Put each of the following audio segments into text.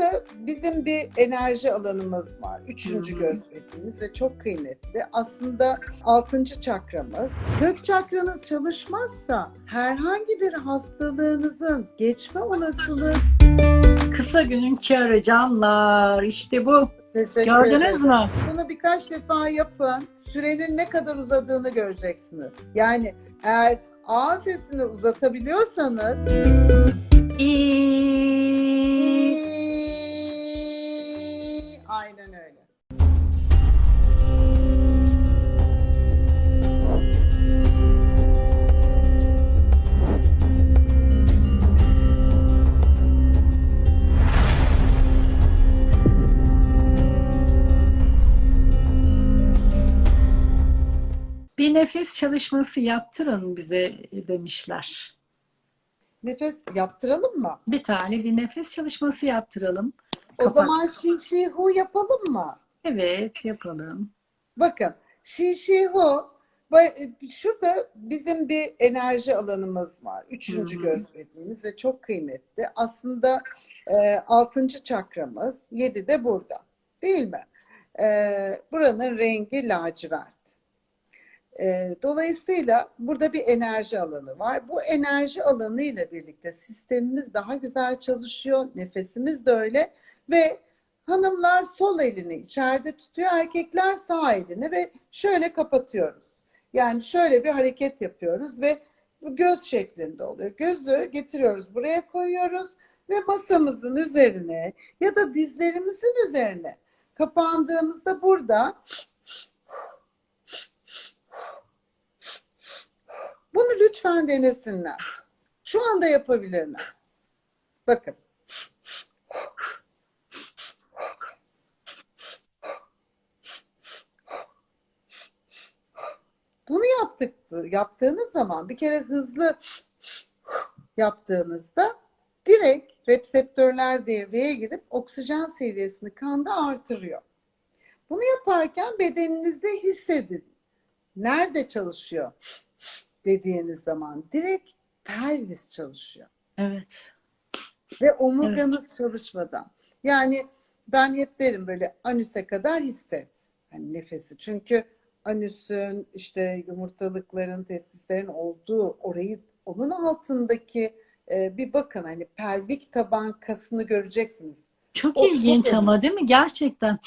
Şurada bizim bir enerji alanımız var. Üçüncü göz dediğimiz ve çok kıymetli. Aslında altıncı çakramız. Kök çakranız çalışmazsa herhangi bir hastalığınızın geçme olasılığı Kısa günün kârı canlar. İşte bu. Teşekkür Gördünüz ederim. mü? Bunu birkaç defa yapın. Sürenin ne kadar uzadığını göreceksiniz. Yani eğer A sesini uzatabiliyorsanız İyi. Bir nefes çalışması yaptırın bize demişler. Nefes yaptıralım mı? Bir tane bir nefes çalışması yaptıralım. O zaman şi şi hu yapalım mı? Evet yapalım. Bakın şi şi hu ba- şurada bizim bir enerji alanımız var. Üçüncü Hı hı. göz dediğimiz ve çok kıymetli. Aslında e, altıncı çakramız, yedi de burada. Değil mi? E, buranın rengi lacivert. E, dolayısıyla burada bir enerji alanı var. Bu enerji alanı ile birlikte sistemimiz daha güzel çalışıyor. Nefesimiz de öyle ve hanımlar sol elini içeride tutuyor, erkekler sağ elini ve şöyle kapatıyoruz. Yani şöyle bir hareket yapıyoruz ve bu göz şeklinde oluyor. Gözü getiriyoruz buraya koyuyoruz ve masamızın üzerine ya da dizlerimizin üzerine kapandığımızda burada bunu lütfen denesinler. Şu anda yapabilirler. Bakın. Bunu yaptık, yaptığınız zaman bir kere hızlı yaptığınızda direkt reseptörler devreye girip oksijen seviyesini kanda artırıyor. Bunu yaparken bedeninizde hissedin. Nerede çalışıyor dediğiniz zaman direkt pelvis çalışıyor Evet. ve omurganız çalışmadan. Yani ben hep derim böyle anüse kadar hisset hani nefesi. Çünkü anüsün işte yumurtalıkların, testislerin olduğu orayı onun altındaki e, bir bakın hani pelvik taban kasını göreceksiniz. Çok O- ilginç çok ama değil mi? Gerçekten.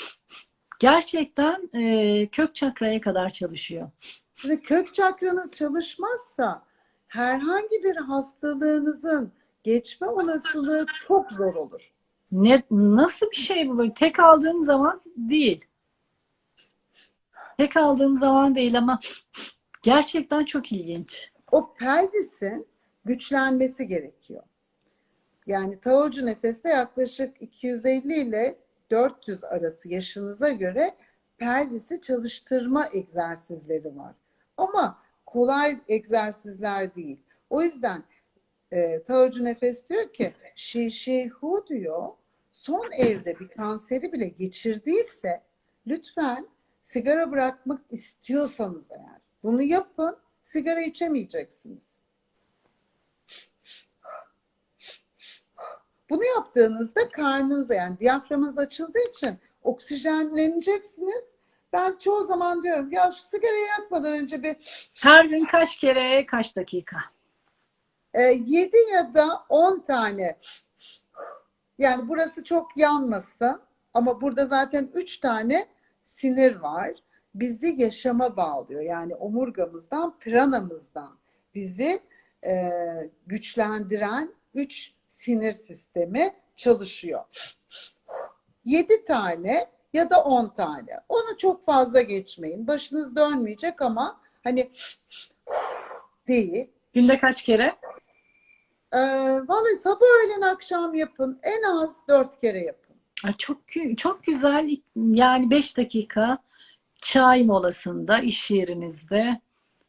Gerçekten e, kök çakraya kadar çalışıyor. Şimdi kök çakranız çalışmazsa herhangi bir hastalığınızın geçme olasılığı çok zor olur. Ne nasıl bir şey bu? Böyle Tek aldığım zaman değil. Tek aldığım zaman değil ama gerçekten çok ilginç. o pelvisin güçlenmesi gerekiyor. Yani taocu nefeste yaklaşık 250 ile 400 arası yaşınıza göre pelvisi çalıştırma egzersizleri var. Ama kolay egzersizler değil. O yüzden e, taocu nefes diyor ki şi şi hu diyor son evre bir kanseri bile geçirdiyse lütfen sigara bırakmak istiyorsanız eğer bunu yapın sigara içemeyeceksiniz. Bunu yaptığınızda karnınıza yani diyaframınız açıldığı için oksijenleneceksiniz. Ben çoğu zaman diyorum ya şu sigarayı yakmadan önce bir Her gün kaç kere, kaç dakika? e, 7 ya da 10 tane yani burası çok yanmasın ama burada zaten 3 tane sinir var. Bizi yaşama bağlıyor. Yani omurgamızdan, pranamızdan bizi e, güçlendiren 3 sinir sistemi çalışıyor. 7 tane ya da 10 tane. Onu çok fazla geçmeyin. Başınız dönmeyecek ama hani değil. Günde kaç kere? Ee, vallahi sabah öğlen akşam yapın. En az dört kere yapın. Ay, Çok çok güzel. Yani 5 dakika çay molasında, iş yerinizde.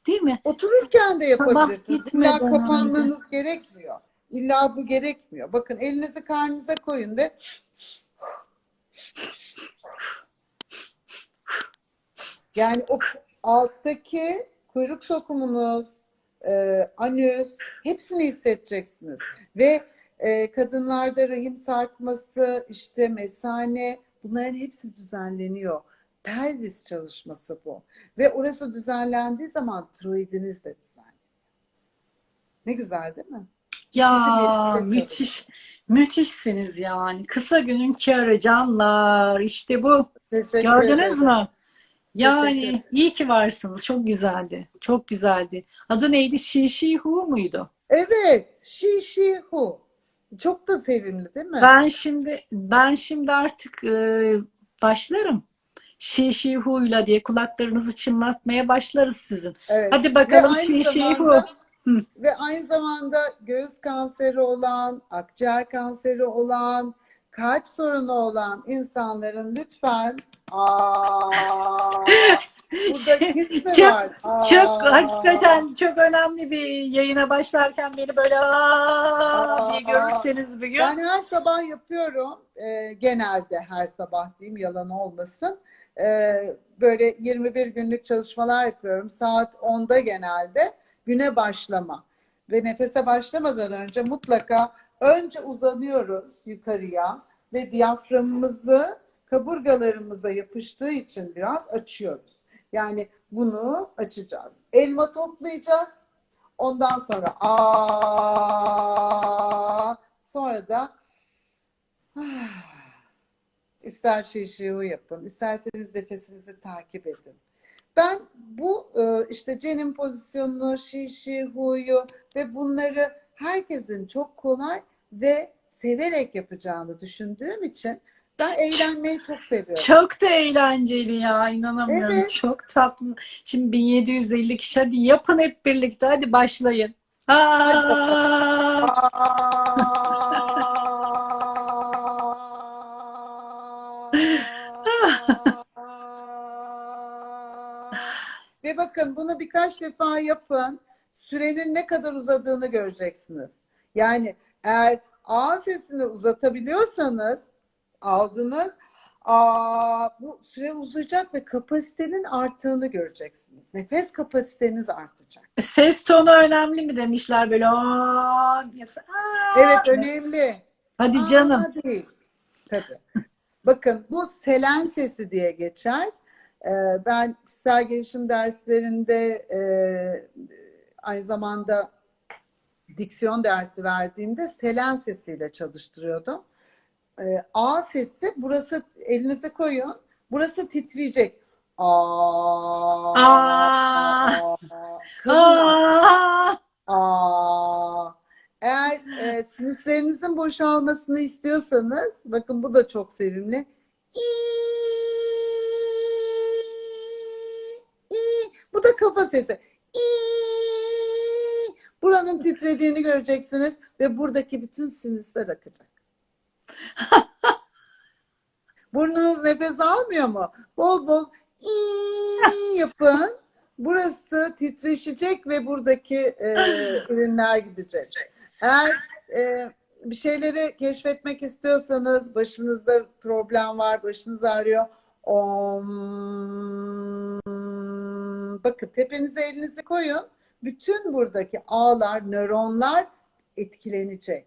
Değil mi? Otururken de yapabilirsiniz. İlla kapanmanız gerekmiyor. İlla bu gerekmiyor. Bakın elinizi karnınıza koyun ve yani o alttaki kuyruk sokumunuz, e, anüs hepsini hissedeceksiniz. Ve e, kadınlarda rahim sarkması, işte mesane bunların hepsi düzenleniyor. Pelvis çalışması bu. Ve orası düzenlendiği zaman tiroidiniz de düzenleniyor. Ne güzel değil mi? Ya müthiş, müthişsiniz yani. Kısa günün kârı canlar. İşte bu. Teşekkür Gördünüz ederim. mü? Yani iyi ki varsınız. Çok güzeldi. Çok güzeldi. Adı neydi? Şişi Hu muydu? Evet, Şi Şi Hu. Çok da sevimli değil mi? Ben şimdi ben şimdi artık e, başlarım. Şişi Hu'yla diye kulaklarınızı çınlatmaya başlarız sizin. Evet. Hadi bakalım aynı Şişi Hu. Hı. ve aynı zamanda göğüs kanseri olan, akciğer kanseri olan, kalp sorunu olan insanların lütfen aa, burada ismi Çok- var. Aa, Çok hakikaten çok önemli bir yayına başlarken beni böyle aa diye görürseniz bir gün. Ben her sabah yapıyorum. Ee, genelde her sabah diyeyim yalan olmasın. Ee, böyle 21 günlük çalışmalar yapıyorum. Saat 10'da genelde güne başlama. Ve nefese başlamadan önce mutlaka önce uzanıyoruz yukarıya ve diyaframımızı kaburgalarımıza yapıştığı için biraz açıyoruz. Yani bunu açacağız. Elma toplayacağız. Ondan sonra aa sonra da ister şişiyu yapın, isterseniz nefesinizi takip edin. Ben bu e, işte cenin pozisyonunu, şişi, huyu ve bunları herkesin çok kolay ve severek yapacağını düşündüğüm için ben eğlenmeyi çok seviyorum. Çok da eğlenceli ya inanamıyorum. Evet. Çok tatlı. Şimdi 1750 kişi hadi yapın hep birlikte hadi başlayın. Aa! Ve bakın bunu birkaç defa yapın. Sürenin ne kadar uzadığını göreceksiniz. Yani eğer A sesini uzatabiliyorsanız aldınız. Aa, bu süre uzayacak ve kapasitenin arttığını göreceksiniz. Nefes kapasiteniz artacak. Ses tonu önemli mi demişler böyle aa yapsa aa. Evet önemli. Hadi Aa, canım. değil. Tabii. Bakın bu selen sesi diye geçer. Ee, ben kişisel gelişim derslerinde e, aynı zamanda diksiyon dersi verdiğimde selen sesiyle çalıştırıyordum. Ee, A sesi burası elinizi koyun. Burası titreyecek. Aa. Aa. Kalın Aa. Aa, eğer e, sinüslerinizin boşalmasını istiyorsanız, bakın bu da çok sevimli. İ, Bu da kafa sesi. İ. Buranın titrediğini göreceksiniz ve buradaki bütün sinüsler akacak. Burnunuz nefes almıyor mu? Bol bol i yapın. Burası titreşecek ve buradaki e, ürünler gidecek. Eğer e, bir şeyleri keşfetmek istiyorsanız, başınızda problem var, başınız ağrıyor. Om. Bakın tepenize elinizi koyun. Bütün buradaki ağlar, nöronlar etkilenecek.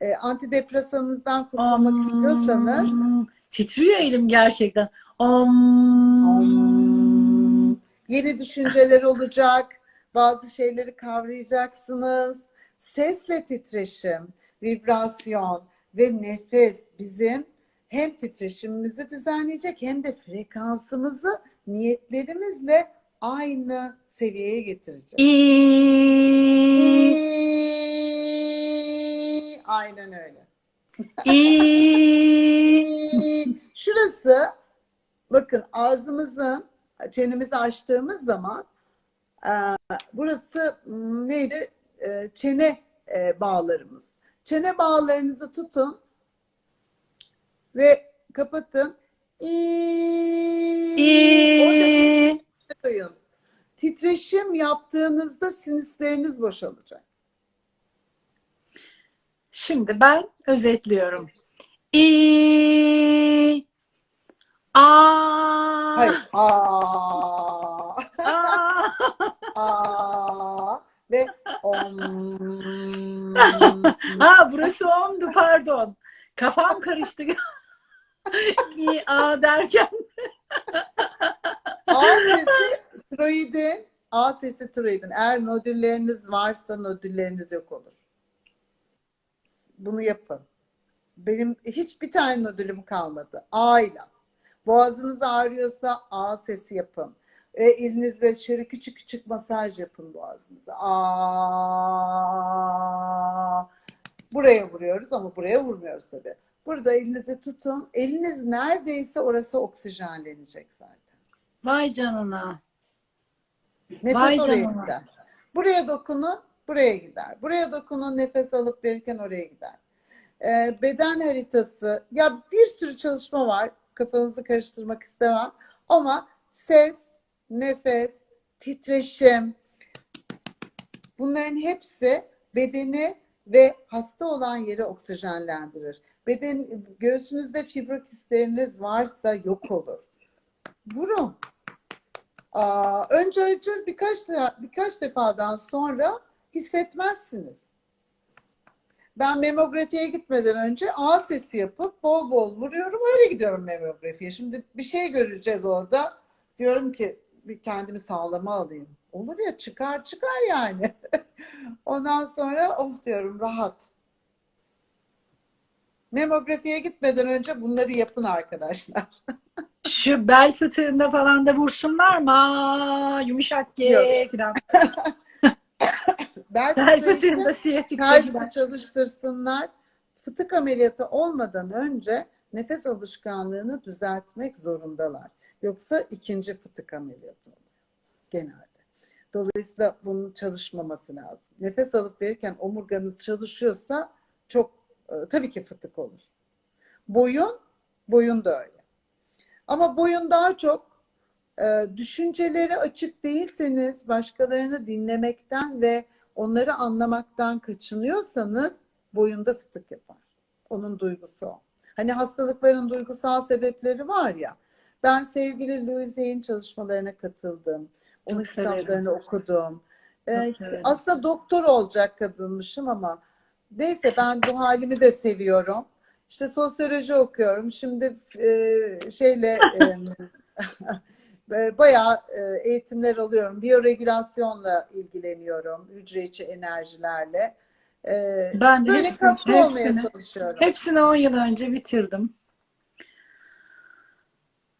E, antidepresanınızdan kurtulmak istiyorsanız Om. Titriyor elim gerçekten. Om. Om. Yeni düşünceler olacak. Bazı şeyleri kavrayacaksınız. Sesle titreşim, vibrasyon ve nefes bizim hem titreşimimizi düzenleyecek hem de frekansımızı niyetlerimizle aynı seviyeye getirecek. İyi. Aynen öyle. İyi. Şurası bakın ağzımızın çenemizi açtığımız zaman e, burası neydi? E, Çene e, bağlarımız. Çene bağlarınızı tutun ve kapatın. İyi. Orada İyi. koyun. Titreşim yaptığınızda sinüsleriniz boşalacak. Şimdi ben özetliyorum. İyi. Aa. Hayır. Aa. Aa. Aa. ve om. Ha burası omdu pardon. Kafam karıştı. İyi a derken. A sesi tiroidin, A sesi tiroidin. Eğer nodülleriniz varsa nodülleriniz yok olur. Bunu yapın. Benim hiçbir tane nodülüm kalmadı. A ile. Boğazınız ağrıyorsa A sesi yapın. E, elinizle şöyle küçük küçük masaj yapın boğazınıza. A. Buraya vuruyoruz ama buraya vurmuyoruz tabii. Burada elinizi tutun. Eliniz neredeyse orası oksijenlenecek zaten. Vay canına. Nefes Vay oraya canına. gider. Buraya dokunun, buraya gider. Buraya dokunun, nefes alıp verirken oraya gider. Ee, beden haritası, ya bir sürü çalışma var. Kafanızı karıştırmak istemem. Ama ses, nefes, titreşim, bunların hepsi bedeni ve hasta olan yeri oksijenlendirir. Beden, göğsünüzde fibrokistleriniz varsa yok olur. Vurun. Aa, önce acır birkaç birkaç defadan sonra hissetmezsiniz. Ben memografiye gitmeden önce A sesi yapıp bol bol vuruyorum öyle gidiyorum memografiye. Şimdi bir şey göreceğiz orada. Diyorum ki bir kendimi sağlama alayım. Olur ya çıkar çıkar yani. Ondan sonra oh diyorum rahat. Memografiye gitmeden önce bunları yapın arkadaşlar. Şu bel fıtığında falan da vursunlar mı? Aa, yumuşak G falan. Bel işte- fıtığında siyatik çalıştırsınlar. Fıtık ameliyatı olmadan önce nefes alışkanlığını düzeltmek zorundalar. Yoksa ikinci fıtık ameliyatı olur genelde. Dolayısıyla bunun çalışmaması lazım. Nefes alıp verirken omurganız çalışıyorsa çok e, tabii ki fıtık olur. Boyun, boyun da öyle. Ama boyun daha çok e, düşünceleri açık değilseniz, başkalarını dinlemekten ve onları anlamaktan kaçınıyorsanız boyunda fıtık yapar. Onun duygusu o. Hani hastalıkların duygusal sebepleri var ya. Ben sevgili Louise Hay'in çalışmalarına katıldım. Onun Çok severim. kitaplarını okudum. Ee, severim. aslında doktor olacak kadınmışım ama neyse ben bu halimi de seviyorum. İşte sosyoloji okuyorum. Şimdi e, şeyle e, bayağı e, eğitimler alıyorum. Biyoregülasyonla ilgileniyorum. Hücre içi enerjilerle. E, Ben de böyle hepsini- katkı olmaya hepsini- çalışıyorum. Hepsini 10 yıl önce bitirdim.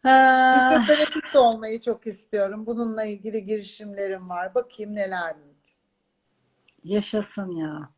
Fizyoterapist olmayı çok istiyorum. Bununla ilgili girişimlerim var. Bakayım neler mümkün. yaşasın ya.